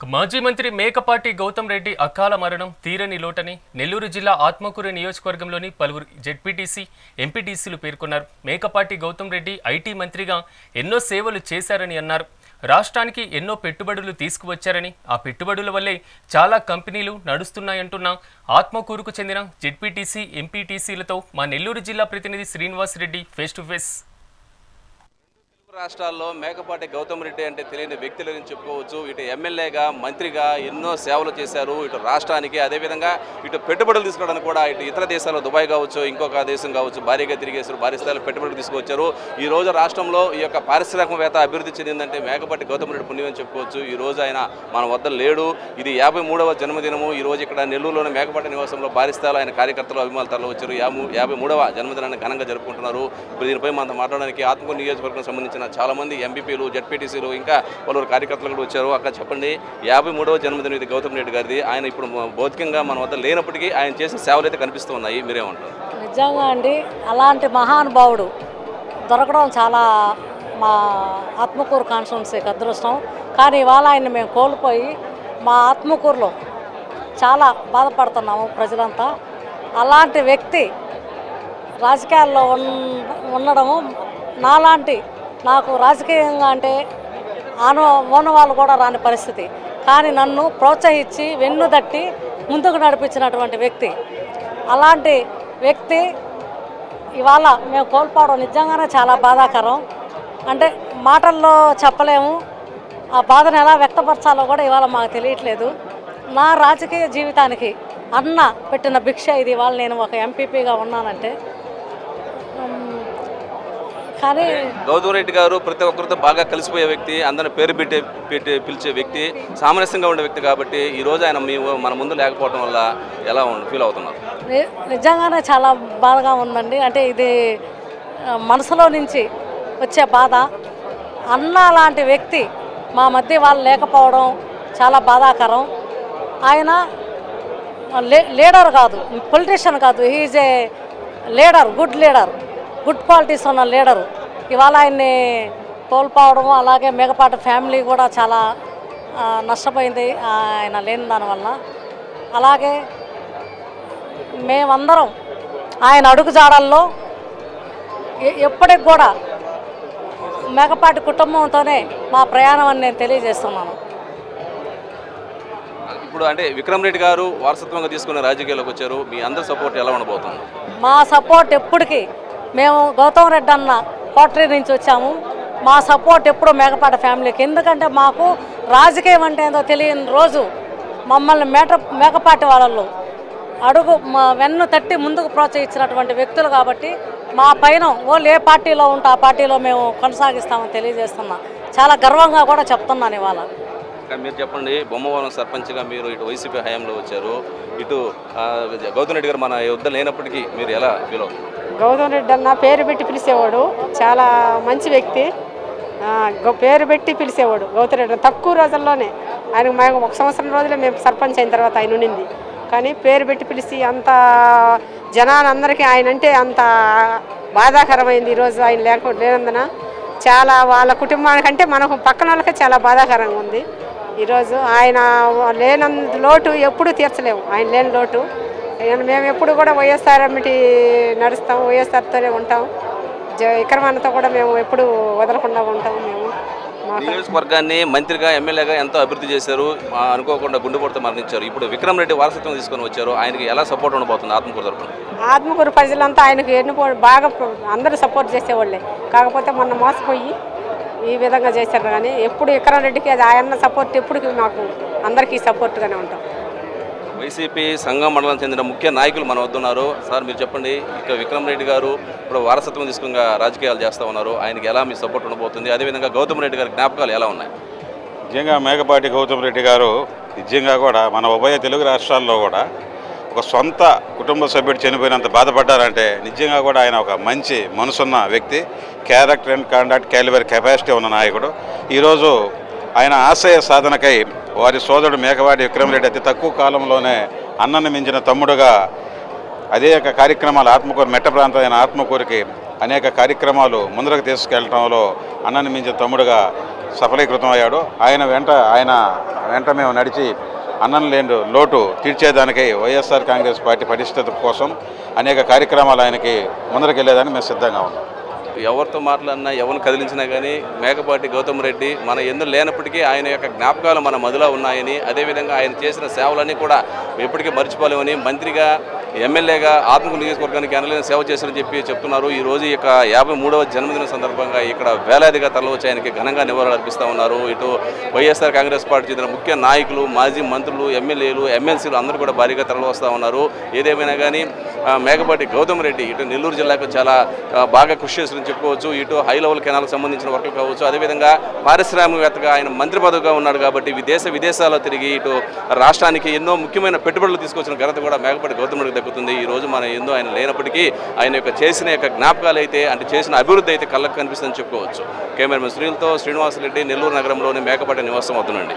మాజీ మంత్రి మేకపాటి గౌతమ్ రెడ్డి అకాల మరణం తీరని లోటని నెల్లూరు జిల్లా ఆత్మకూరు నియోజకవర్గంలోని పలువురు జెడ్పీటీసీ ఎంపీటీసీలు పేర్కొన్నారు. మేకపాటి గౌతమ్ రెడ్డి ఐటీ మంత్రిగా ఎన్నో సేవలు చేశారని అన్నారు. రాష్ట్రానికి ఎన్నో పెట్టుబడులు తీసుకువచ్చారని ఆ పెట్టుబడుల వల్లే చాలా కంపెనీలు నడుస్తున్నాయంటున్న ఆత్మకూరుకు చెందిన జెడ్పీటీసీ ఎంపీటీసీలతో మా నెల్లూరు జిల్లా ప్రతినిధి Srinivas Reddy face to face రాష్ట్రాల్లో మేకపాటి గౌతమ్ రెడ్డి అంటే తెలియని వ్యక్తులని చెప్పుకోవచ్చు. ఇటు ఎమ్మెల్యేగా మంత్రిగా ఎన్నో సేవలు చేశారు. ఇటు రాష్ట్రానికి అదేవిధంగా ఇటు పెట్టుబడులు తీసుకోవడానికి కూడా ఇటు ఇతర దేశాల్లో దుబాయ్ కావచ్చు ఇంకొక దేశం కావచ్చు భారీగా తిరిగేశారు. భారీ స్థాయిలో పెట్టుబడులు తీసుకొచ్చారు. ఈ రోజు రాష్ట్రంలో ఈ యొక్క పారిశ్రామికవేత్త అభివృద్ధి చెందిందంటే మేకపాటి గౌతమ్ రెడ్డి పుణ్యం అని చెప్పుకోవచ్చు. ఈ రోజు ఆయన మన వద్ద లేడు. ఇది యాభై మూడవ జన్మదినము. ఈ రోజు ఇక్కడ నెల్లూరులోని మేకపాటి నివాసంలో భారీ స్థాయిలో ఆయన కార్యకర్తలు అభిమానులు తరలి వచ్చారు. యాభై మూడవ జన్మదినాన్ని ఘనంగా జరుపుకుంటున్నారు. ఇప్పుడు దీనిపై మనం మాట్లాడడానికి ఆత్మకూరు నియోజకవర్గం సంబంధించిన చాలామంది ఎంబీపీలు ఎంపీపీలు జడ్పీటీసీలు ఇంకా పలువురు కార్యకర్తలు కూడా వచ్చారు. అక్కడ చెప్పండి యాభై మూడవ జన్మదినం ఇది గౌతమ్ రెడ్డి గారిది. ఆయన ఇప్పుడు భౌతికంగా మన వద్ద లేనప్పటికీ ఆయన చేసిన సేవలు అయితే కనిపిస్తూ ఉన్నాయి. మీరేమంటారు నిజంగా అండి అలాంటి మహానుభావుడు దొరకడం చాలా మా ఆత్మకూరు కాన్స్టిట్యున్సీకి అదృష్టం. కానీ ఇవాళ ఆయన మేము కోల్పోయి మా ఆత్మకూరులో చాలా బాధపడుతున్నాము ప్రజలంతా. అలాంటి వ్యక్తి రాజకీయాల్లో ఉండడము నాలాంటి నాకు రాజకీయంగా అంటే ఆన ఉన్న వాళ్ళు కూడా రాని పరిస్థితి. కానీ నన్ను ప్రోత్సహించి వెన్ను తట్టి ముందుకు నడిపించినటువంటి వ్యక్తి. అలాంటి వ్యక్తి ఇవాళ మేము కోల్పోవడం నిజంగానే చాలా బాధాకరం. అంటే మాటల్లో చెప్పలేము. ఆ బాధను ఎలా వ్యక్తపరచాలో కూడా ఇవాళ మాకు తెలియట్లేదు. నా రాజకీయ జీవితానికి అన్న పెట్టిన భిక్ష ఇది ఇవాళ నేను ఒక ఎంపీపీగా ఉన్నానంటే కానీ గౌతమ్ రెడ్డి గారు ప్రతి ఒక్కరితో బాగా కలిసిపోయే వ్యక్తి అందరిని పేరు పెట్టి పెట్టి పిలిచే వ్యక్తి సామరస్యంగా ఉండే వ్యక్తి కాబట్టి ఈ రోజు ఆయన మీ మన ముందు లేకపోవడం వల్ల ఎలా ఫీల్ అవుతున్నారు? నిజంగానే చాలా బాధగా ఉందండి. అంటే ఇది మనసులో నుంచి వచ్చే బాధ. అన్న లాంటి వ్యక్తి మా మధ్య వాళ్ళు లేకపోవడం చాలా బాధాకరం. ఆయన లీడర్ కాదు పొలిటీషియన్ కాదు. He's a leader good leader good qualities ఉన్న లీడరు. ఇవాళ ఆయన్ని కోల్పోవడం అలాగే మిగపాటి ఫ్యామిలీ కూడా చాలా నష్టపోయింది ఆయన లేని దానివల్ల. అలాగే మేమందరం ఆయన అడుగుజాడల్లో ఎప్పటికి కూడా మేకపాటి కుటుంబంతోనే మా ప్రయాణం అని నేను తెలియజేస్తున్నాను. ఇప్పుడు అంటే విక్రమ్ రెడ్డి గారు వారసత్వంగా తీసుకున్న రాజకీయాల్లోకి వచ్చారు. మీ అందరి సపోర్ట్ ఎలా ఉండబోతుంది? మా సపోర్ట్ ఎప్పటికీ మేము గౌతమ్ రెడ్డి అన్న కోటరీ నుంచి వచ్చాము. మా సపోర్ట్ ఎప్పుడూ మేకపాటి ఫ్యామిలీకి. ఎందుకంటే మాకు రాజకీయం అంటే ఏందో తెలియని రోజు మమ్మల్ని మేట మేకపాటి వాళ్ళు అడుగు మా వెన్ను తట్టి ముందుకు ప్రోత్సహించినటువంటి వ్యక్తులు కాబట్టి మా పైన వాళ్ళు ఏ పార్టీలో ఉంటే ఆ పార్టీలో మేము కొనసాగిస్తామని తెలియజేస్తున్నా. చాలా గర్వంగా కూడా చెప్తున్నాను ఇవాళ. మీరు చెప్పండి బొమ్మవరం సర్పంచ్గా మీరు ఇటు వైసీపీ హయాంలో వచ్చారు. ఇటు గౌతమ్ రెడ్డి గారు మన యుద్ధం లేనప్పటికీ మీరు ఎలా ఫీల్ అవుతున్నారు? గౌతమ్ రెడ్డి అన్న పేరు పెట్టి పిలిచేవాడు. చాలా మంచి వ్యక్తి. పేరు పెట్టి పిలిచేవాడు గౌతమ్ రెడ్డి తక్కువ రోజుల్లోనే ఆయన మాకు ఒక సంవత్సరం రోజులే మేము సర్పంచ్ అయిన తర్వాత ఆయన ఉండింది. కానీ పేరు పెట్టి పిలిచి అంత జనాలందరికీ ఆయన అంటే అంత బాధాకరమైంది ఈరోజు ఆయన లేకుండా లేనందున. చాలా వాళ్ళ కుటుంబానికంటే మనకు పక్కన వాళ్ళకే చాలా బాధాకరంగా ఉంది. ఈరోజు ఆయన లేనందు లోటు ఎప్పుడూ తీర్చలేము. ఆయన లేని లోటు. మేము ఎప్పుడు కూడా వైఎస్ఆర్ అమ్మటి నడుస్తాం వైఎస్ఆర్తోనే ఉంటాం. జ విక్రమాన్నతో కూడా మేము ఎప్పుడు వదలకుండా ఉంటాం మేము. మా నియోజకవర్గాన్ని మంత్రిగా ఎమ్మెల్యేగా ఎంతో అభివృద్ధి చేశారు. అనుకోకుండా గుండెపోటుతో మరణించారు. ఇప్పుడు విక్రమ్ రెడ్డి వారసత్వం తీసుకొని వచ్చారు. ఆయనకి ఎలా సపోర్ట్ ఉండబోతుంది ఆత్మకూరు తరపున? ఆత్మకూరు ప్రజలంతా ఆయనకు ఎన్నుకో బాగా అందరూ సపోర్ట్ చేసేవాళ్ళే. కాకపోతే మొన్న మోసపోయి ఈ విధంగా చేశారు కానీ ఎప్పుడు విక్రమ్ రెడ్డికి అది ఆయన సపోర్ట్ ఎప్పుడు మాకు అందరికీ సపోర్ట్గానే ఉంటాం. వైసీపీ సంఘం మండలం చెందిన ముఖ్య నాయకులు మన వద్ద ఉన్నారు. సార్ మీరు చెప్పండి ఇక విక్రమ్ రెడ్డి గారు ఇప్పుడు వారసత్వం తీసుకుని రాజకీయాలు చేస్తూ ఉన్నారు. ఆయనకి ఎలా మీ సపోర్ట్ ఉండబోతుంది? అదేవిధంగా గౌతమ్ రెడ్డి గారి జ్ఞాపకాలు ఎలా ఉన్నాయి? నిజంగా మేకపాటి గౌతమ్ రెడ్డి గారు నిజంగా కూడా మన ఉభయ తెలుగు రాష్ట్రాల్లో కూడా ఒక సొంత కుటుంబ సభ్యుడు చనిపోయినంత బాధపడ్డారంటే నిజంగా కూడా ఆయన ఒక మంచి మనసున్న వ్యక్తి character and conduct calibre capacity ఉన్న నాయకుడు. ఈరోజు ఆయన ఆశయ సాధనకై వారి సోదరుడు మేకవాడి విక్రమరెడ్డి అతి తక్కువ కాలంలోనే అన్నను మించిన తమ్ముడుగా అనేక కార్యక్రమాలు ఆత్మకూరు మెట్ట ప్రాంతమైన ఆత్మకూరికి అనేక కార్యక్రమాలు ముందరకు తీసుకెళ్ళడంలో అన్నని మించిన తమ్ముడుగా సఫలీకృతం అయ్యాడు ఆయన వెంట ఆయన వెంట మేము నడిచి అన్నం లేని లోటు తీర్చేదానికై వైఎస్ఆర్ కాంగ్రెస్ పార్టీ పటిష్టత కోసం అనేక కార్యక్రమాలు ఆయనకి ముందరకెళ్ళేదానికి మేము సిద్ధంగా ఉన్నాం. ఎవరితో మాట్లాడినా ఎవరిని కదిలించినా కానీ మేకపాటి గౌతమ్ రెడ్డి మన ఎందుకు లేనప్పటికీ ఆయన యొక్క జ్ఞాపకాలు మన మదిలో ఉన్నాయని అదేవిధంగా ఆయన చేసిన సేవలన్నీ కూడా ఎప్పటికీ మర్చిపోలేమని మంత్రిగా ఎమ్మెల్యేగా ఆత్మకు నియోజకవర్గానికి ఎనలేని సేవ చేశారని చెప్పి చెప్తున్నారు. ఈ రోజు ఈ యొక్క యాభై మూడవ జన్మదిన సందర్భంగా ఇక్కడ వేలాదిగా తరలివచ్చి ఆయనకి ఘనంగా నివాళులు అర్పిస్తూ ఉన్నారు. ఇటు వైఎస్ఆర్ కాంగ్రెస్ పార్టీ చెందిన ముఖ్య నాయకులు మాజీ మంత్రులు ఎమ్మెల్యేలు ఎమ్మెల్సీలు అందరూ కూడా భారీగా తరలివస్తూ ఉన్నారు. ఏదేమైనా కానీ మేకపాటి గౌతమ్ రెడ్డి ఇటు నెల్లూరు జిల్లాకు చాలా బాగా కృషి చేశారని చెప్పుకోవచ్చు. ఇటు హై లెవెల్ కెనాల్కి సంబంధించిన వర్కులు కావచ్చు. అదేవిధంగా పారిశ్రామికవేత్తగా ఆయన మంత్రి పదవిగా ఉన్నాడు కాబట్టి విదేశ విదేశాల్లో తిరిగి ఇటు రాష్ట్రానికి ఎన్నో ముఖ్యమైన పెట్టుబడులు తీసుకొచ్చిన ఘనత కూడా మేకపాటి గౌతమ్ రెడ్డికి దక్కుతుంది. ఈ రోజు మన ఎందో ఆయన లేనప్పటికీ ఆయన యొక్క చేసిన యొక్క జ్ఞాపకాలు అయితే అంటే చేసిన అభివృద్ధి అయితే కళ్ళకు కనిపిస్తుందని చెప్పుకోవచ్చు. కెమెరామెన్ సునీల్తో శ్రీనివాసరెడ్డి నెల్లూరు నగరంలోని మేకపాటి నివాసం అవుతుందండి